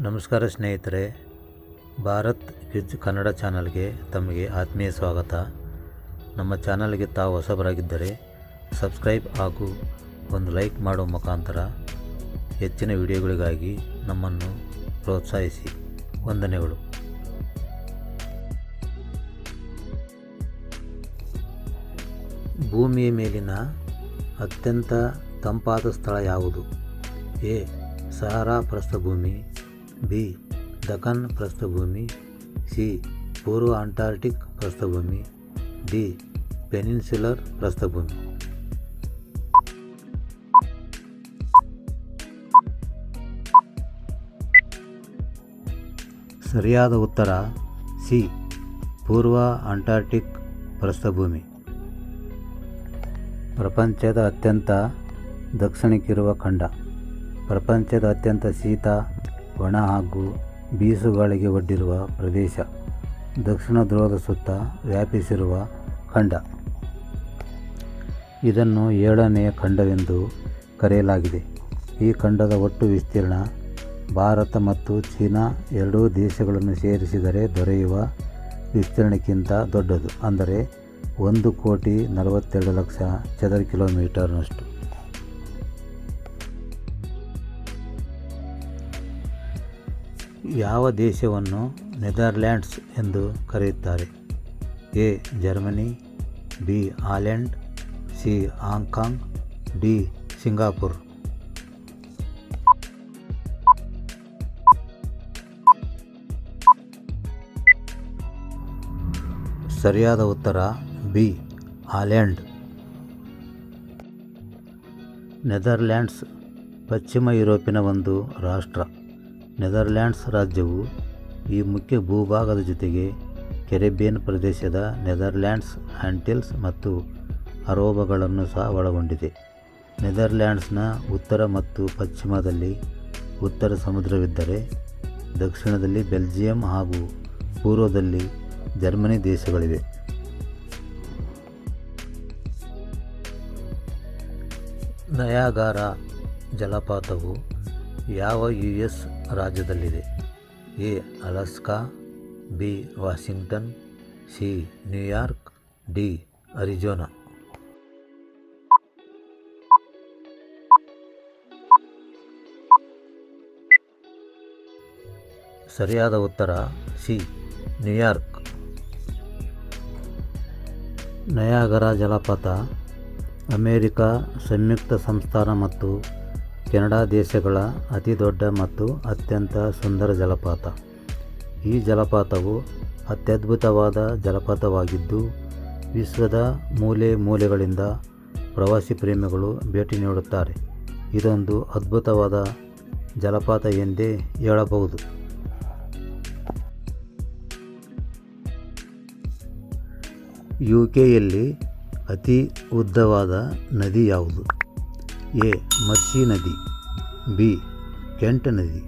ನಮಸ್ಕಾರ ಸ್ನೇಹಿತರೆ, ಭಾರತ್ ಕ್ವಿಜ್ ಕನ್ನಡ ಚಾನಲ್ಗೆ ತಮಗೆ ಆತ್ಮೀಯ ಸ್ವಾಗತ. ನಮ್ಮ ಚಾನಲ್ಗೆ ತಾವು ಹೊಸಬರಾಗಿದ್ದರೆ, ಸಬ್ಸ್ಕ್ರೈಬ್ ಹಾಗೂ ಒಂದು ಲೈಕ್ ಮಾಡುವ ಮುಖಾಂತರ ಹೆಚ್ಚಿನ ವಿಡಿಯೋಗಳಿಗಾಗಿ ನಮ್ಮನ್ನು ಪ್ರೋತ್ಸಾಹಿಸಿ. ವಂದನೆಗಳು. ಭೂಮಿಯ ಮೇಲಿನ ಅತ್ಯಂತ ತಂಪಾದ ಸ್ಥಳ ಯಾವುದು? ಎ. ಸಹಾರಾ ಪ್ರಸ್ಥಭೂಮಿ ಬಿ ದಖನ್ ಪ್ರಸ್ಥಭೂಮಿ ಸಿ ಪೂರ್ವ ಅಂಟಾರ್ಟಿಕ್ ಪ್ರಸ್ಥಭೂಮಿ ಡಿ ಪೆನಿನ್ಸುಲರ್ ಪ್ರಸ್ಥಭೂಮಿ ಸರಿಯಾದ ಉತ್ತರ ಸಿ ಪೂರ್ವ ಅಂಟಾರ್ಟಿಕ್ ಪ್ರಸ್ಥಭೂಮಿ ಪ್ರಪಂಚದ ಅತ್ಯಂತ ದಕ್ಷಿಣಕ್ಕಿರುವ ಖಂಡ ಪ್ರಪಂಚದ ಅತ್ಯಂತ ಶೀತ ಒಣ ಹಾಗೂ ಬೀಸುಗಾಳಿಗೆ ಒಡ್ಡಿರುವ ಪ್ರದೇಶ. ದಕ್ಷಿಣ ಧ್ರುವದ ಸುತ್ತ ವ್ಯಾಪಿಸಿರುವ ಖಂಡ. ಇದನ್ನು ಏಳನೆಯ ಖಂಡವೆಂದು ಕರೆಯಲಾಗಿದೆ. ಈ ಖಂಡದ ಒಟ್ಟು ವಿಸ್ತೀರ್ಣ ಭಾರತ ಮತ್ತು ಚೀನಾ ಎರಡೂ ದೇಶಗಳನ್ನು ಸೇರಿಸಿದರೆ ದೊರೆಯುವ ವಿಸ್ತೀರ್ಣಕ್ಕಿಂತ ದೊಡ್ಡದು. ಅಂದರೆ ಒಂದು ಕೋಟಿ ನಲವತ್ತೆರಡು ಲಕ್ಷ ಚದರ ಕಿಲೋಮೀಟರ್ನಷ್ಟು. ಯಾವ ದೇಶವನ್ನು ನೆದರ್ಲ್ಯಾಂಡ್ಸ್ ಎಂದು ಕರೆಯುತ್ತಾರೆ? A. Germany, B. Holland, C. Hong Kong, D. Singapore. ಸರಿಯಾದ ಉತ್ತರ, ಬಿ. ಹಾಲೆಂಡ್. ನೆದರ್ಲ್ಯಾಂಡ್ಸ್ ಪಶ್ಚಿಮ ಯುರೋಪಿನ ಒಂದು ರಾಷ್ಟ್ರ. ನೆದರ್ಲ್ಯಾಂಡ್ಸ್ ರಾಜ್ಯವು ಈ ಮುಖ್ಯ ಭೂಭಾಗದ ಜೊತೆಗೆ ಕೆರೆಬಿಯನ್ ಪ್ರದೇಶದ ನೆದರ್ಲ್ಯಾಂಡ್ಸ್ ಆಂಟಿಲ್ಸ್ ಮತ್ತು ಅರೋಬಗಳನ್ನು ಸಹ ಒಳಗೊಂಡಿದೆ. ನೆದರ್ಲ್ಯಾಂಡ್ಸ್ನ ಉತ್ತರ ಮತ್ತು ಪಶ್ಚಿಮದಲ್ಲಿ ಉತ್ತರ ಸಮುದ್ರವಿದ್ದರೆ ದಕ್ಷಿಣದಲ್ಲಿ ಬೆಲ್ಜಿಯಂ ಹಾಗೂ ಪೂರ್ವದಲ್ಲಿ ಜರ್ಮನಿ ದೇಶಗಳಿವೆ. ನಯಾಗಾರ ಜಲಪಾತವು ಯಾವ U S ರಾಜ್ಯದಲ್ಲಿದೆ? A, Alaska, B, Washington, C, New York, D, Arizona. ಸರಿಯಾದ ಉತ್ತರ, ಸಿ, ನ್ಯೂಯಾರ್ಕ್. ನಯಾಗರ ಜಲಪಾತ, ಅಮೇರಿಕಾ ಸಂಯುಕ್ತ ಸಂಸ್ಥಾನ ಮತ್ತು ಕೆನಡಾ ದೇಶಗಳ ಅತಿದೊಡ್ಡ ಮತ್ತು ಅತ್ಯಂತ ಸುಂದರ ಜಲಪಾತ. ಈ ಜಲಪಾತವು ಅತ್ಯದ್ಭುತವಾದ ಜಲಪಾತವಾಗಿದ್ದು, ವಿಶ್ವದ ಮೂಲೆ ಮೂಲೆಗಳಿಂದ ಪ್ರವಾಸಿ ಪ್ರೇಮಿಗಳು ಭೇಟಿ ನೀಡುತ್ತಾರೆ. ಇದೊಂದು ಅದ್ಭುತವಾದ ಜಲಪಾತ ಎಂದೇ ಹೇಳಬಹುದು. ಯು ಕೆಯಲ್ಲಿ ಅತಿ ಉದ್ದವಾದ ನದಿ ಯಾವುದು? ಎ. ಮರ್ಸಿ ನದಿ ಬಿ. ಕೆಂಟ್ ನದಿ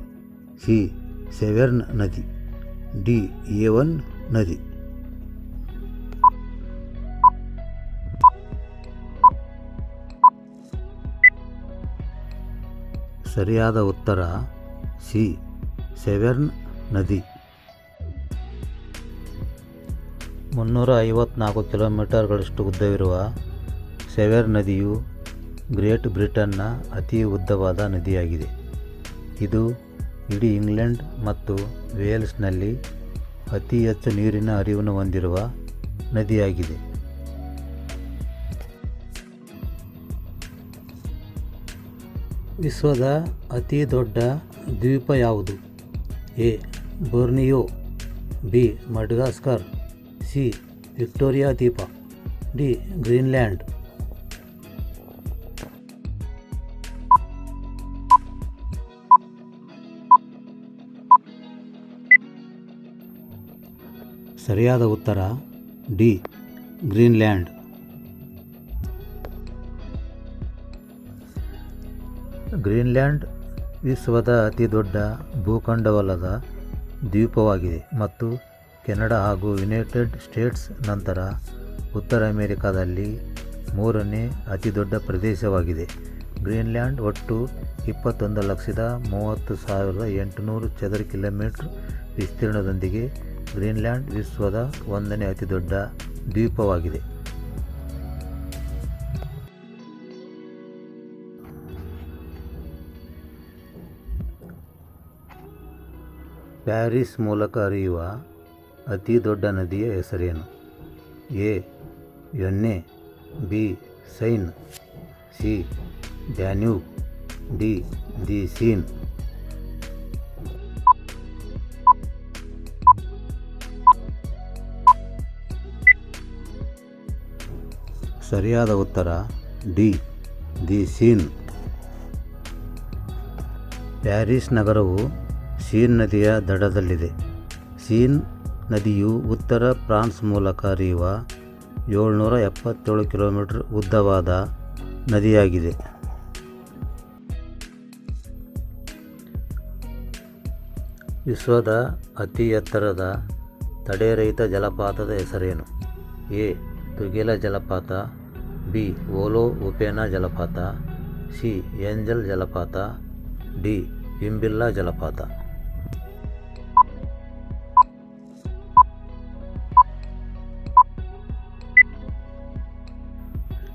ಸಿ. ಸೆವೆರ್ನ್ ನದಿ ಡಿ. ಏವನ್ ನದಿ. ಸರಿಯಾದ ಉತ್ತರ ಸಿ. ಸೆವೆರ್ನ್ ನದಿ ಮುನ್ನೂರ ಐವತ್ನಾಲ್ಕು ಕಿಲೋಮೀಟರ್ಗಳಷ್ಟು ಉದ್ದವಿರುವ ಸೆವೆರ್ ನದಿಯು ಗ್ರೇಟ್ ಬ್ರಿಟನ್ನ ಅತಿ ಉದ್ದವಾದ ನದಿಯಾಗಿದೆ. ಇದು ಇಡೀ ಇಂಗ್ಲೆಂಡ್ ಮತ್ತು ವೇಲ್ಸ್ನಲ್ಲಿ ಅತಿ ಹೆಚ್ಚು ನೀರಿನ ಹರಿವನ್ನು ಹೊಂದಿರುವ ನದಿಯಾಗಿದೆ. ವಿಶ್ವದ ಅತಿ ದೊಡ್ಡ ದ್ವೀಪ ಯಾವುದು? A. Borneo, B. Madagascar, C. Victoria ದ್ವೀಪ, ಡಿ. ಗ್ರೀನ್ಲ್ಯಾಂಡ್. ಸರಿಯಾದ ಉತ್ತರ ಡಿ, ಗ್ರೀನ್ಲ್ಯಾಂಡ್. ಗ್ರೀನ್ಲ್ಯಾಂಡ್ ವಿಶ್ವದ ಅತಿದೊಡ್ಡ ಭೂಖಂಡವಲ್ಲದ ದ್ವೀಪವಾಗಿದೆ ಮತ್ತು ಕೆನಡಾ ಹಾಗೂ ಯುನೈಟೆಡ್ ಸ್ಟೇಟ್ಸ್ ನಂತರ ಉತ್ತರ ಅಮೆರಿಕಾದಲ್ಲಿ ಮೂರನೇ ಅತಿದೊಡ್ಡ ಪ್ರದೇಶವಾಗಿದೆ. ಗ್ರೀನ್ಲ್ಯಾಂಡ್ ಒಟ್ಟು ಇಪ್ಪತ್ತೊಂದು ಲಕ್ಷದ ಮೂವತ್ತು ಸಾವಿರದ ಎಂಟುನೂರು ಚದರ ಕಿಲೋಮೀಟರ್ ವಿಸ್ತೀರ್ಣದೊಂದಿಗೆ ಗ್ರೀನ್ಲ್ಯಾಂಡ್ ವಿಶ್ವದ ಒಂದನೇ ಅತಿದೊಡ್ಡ ದ್ವೀಪವಾಗಿದೆ. ಪ್ಯಾರಿಸ್ ಮೂಲಕ ಹರಿಯುವ ಅತಿ ದೊಡ್ಡ ನದಿಯ ಹೆಸರೇನು? ಎ, ಎಣ್ಣೆ, B, Seine, C, Danube, D, the Seine. ಸರಿಯಾದ ಉತ್ತರ ಡಿ. The Seine. ಪ್ಯಾರಿಸ್ ನಗರವು ಸೀನ್ ನದಿಯ ದಡದಲ್ಲಿದೆ. ಸೀನ್ ನದಿಯು ಉತ್ತರ ಫ್ರಾನ್ಸ್ ಮೂಲಕ ಹರಿಯುವ ಏಳ್ನೂರ ಎಪ್ಪತ್ತೇಳು ಕಿಲೋಮೀಟರ್ ಉದ್ದವಾದ ನದಿಯಾಗಿದೆ. ವಿಶ್ವದ ಅತಿ ಎತ್ತರದ ತಡೆರಹಿತ ಜಲಪಾತದ ಹೆಸರೇನು? ಎ. ತುಗಿಲ ಜಲಪಾತ ಬಿ ಓಲೋ ಉಪೇನಾ ಜಲಪಾತ, ಸಿ, ಏಂಜಲ್ ಜಲಪಾತ, ಡಿ ಇಂಬಿಲ್ಲಾ ಜಲಪಾತ.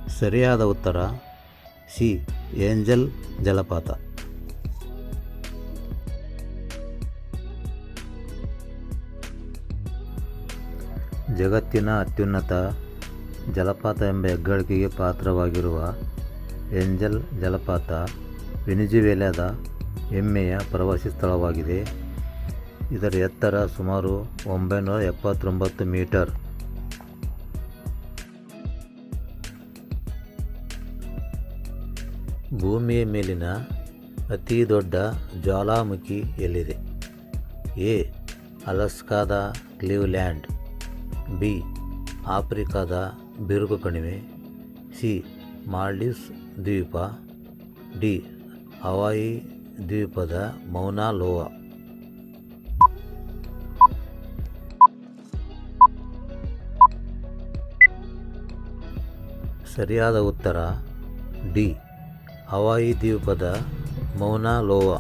ಸರಿಯಾದ ಉತ್ತರ, ಸಿ, ಏಂಜಲ್ ಜಲಪಾತ. ಜಗತ್ತಿನ ಅತ್ಯುನ್ನತ ಜಲಪಾತ ಎಂಬ ಹೆಗ್ಗಳಿಕೆಗೆ ಪಾತ್ರವಾಗಿರುವ ಏಂಜಲ್ ಜಲಪಾತ ವೆನಿಜುವೆಲಾದ ಹೆಮ್ಮೆಯ ಪ್ರವಾಸಿ ಸ್ಥಳವಾಗಿದೆ. ಇದರ ಎತ್ತರ ಸುಮಾರು ಒಂಬೈನೂರ ಎಪ್ಪತ್ತೊಂಬತ್ತು ಮೀಟರ್. ಭೂಮಿಯ ಮೇಲಿನ ಅತಿ ದೊಡ್ಡ ಜ್ವಾಲಾಮುಖಿ ಎಲ್ಲಿದೆ? ಎ. ಅಲಸ್ಕಾದ ಕ್ಲೀವ್ಲ್ಯಾಂಡ್. ಬಿ. ಆಫ್ರಿಕಾದ ಬಿರುಕು ಕಣಿವೆ, ಸಿ. ಮಾಲ್ಡೀವ್ಸ್ ದ್ವೀಪ, ಡಿ. ಹವಾಯಿ ದ್ವೀಪದ ಮೌನಾ ಲೋವಾ. ಸರಿಯಾದ ಉತ್ತರ, ಡಿ. ಹವಾಯಿ ದ್ವೀಪದ ಮೌನಾ ಲೋವಾ.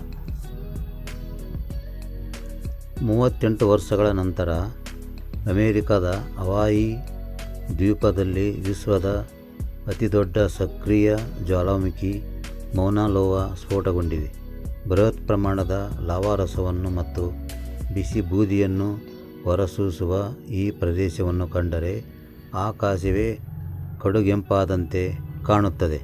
ಮೂವತ್ತೆಂಟು ವರ್ಷಗಳ ನಂತರ ಅಮೇರಿಕದ ಹವಾಯಿ ದ್ವೀಪದಲ್ಲಿ ವಿಶ್ವದ ಅತಿದೊಡ್ಡ ಸಕ್ರಿಯ ಜ್ವಾಲಾಮುಖಿ ಮೌನಾಲೋವ ಸ್ಫೋಟಗೊಂಡಿದೆ. ಬೃಹತ್ ಪ್ರಮಾಣದ ಲಾವಾರಸವನ್ನು ಮತ್ತು ಬಿಸಿ ಬೂದಿಯನ್ನು ಹೊರಸೂಸುವ ಈ ಪ್ರದೇಶವನ್ನು ಕಂಡರೆ ಆಕಾಶವೇ ಕಡುಗೆಂಪಾದಂತೆ ಕಾಣುತ್ತದೆ.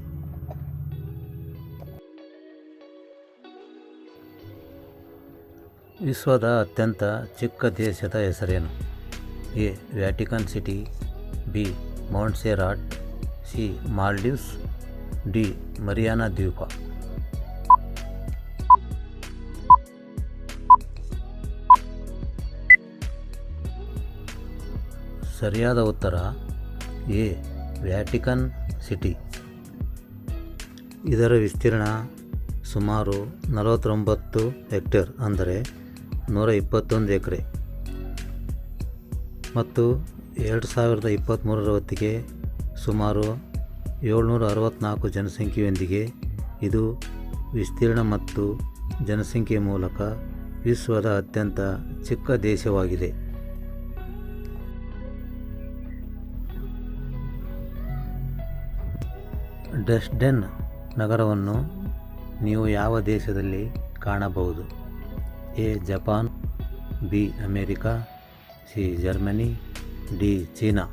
ವಿಶ್ವದ ಅತ್ಯಂತ ಚಿಕ್ಕ ದೇಶದ ಹೆಸರೇನು? A, Vatican city, B, Montserrat, C, Maldives, D, Mariana ದ್ವೀಪ. ಸರಿಯಾದ ಉತ್ತರ, ಎ, ವ್ಯಾಟಿಕನ್ ಸಿಟಿ. ಇದರ ವಿಸ್ತೀರ್ಣ ಸುಮಾರು ನಲವತ್ತೊಂಬತ್ತು ಹೆಕ್ಟೇರ್, ಅಂದರೆ ನೂರ ಇಪ್ಪತ್ತೊಂದು ಎಕರೆ. ಮತ್ತು ಎರಡು ಸಾವಿರದ ಇಪ್ಪತ್ತ್ಮೂರರ ಹೊತ್ತಿಗೆ ಸುಮಾರು ಏಳ್ನೂರ ಅರವತ್ತ್ನಾಲ್ಕು ಜನಸಂಖ್ಯೆಯೊಂದಿಗೆ ಇದು ವಿಸ್ತೀರ್ಣ ಮತ್ತು ಜನಸಂಖ್ಯೆ ಮೂಲಕ ವಿಶ್ವದ ಅತ್ಯಂತ ಚಿಕ್ಕ ದೇಶವಾಗಿದೆ. ಡೆಸ್ಡೆನ್ ನಗರವನ್ನು ನೀವು ಯಾವ ದೇಶದಲ್ಲಿ ಕಾಣಬಹುದು? A Japan, B America C, Germany, D, China.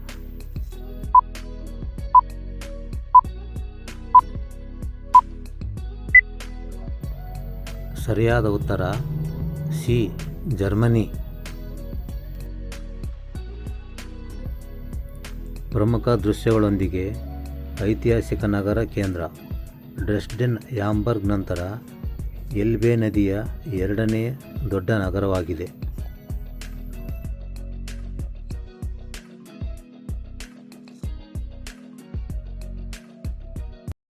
ಸರಿಯಾದ ಉತ್ತರ, ಸಿ, ಜರ್ಮನಿ. ಪ್ರಮುಖ ದೃಶ್ಯಗಳೊಂದಿಗೆ ಐತಿಹಾಸಿಕ ನಗರ ಕೇಂದ್ರ, ಡ್ರೆಸ್ಡೆನ್ ಯಾಂಬರ್ಗ್ ನಂತರ ಎಲ್ಬೆ ನದಿಯ ಎರಡನೇ ದೊಡ್ಡ ನಗರವಾಗಿದೆ.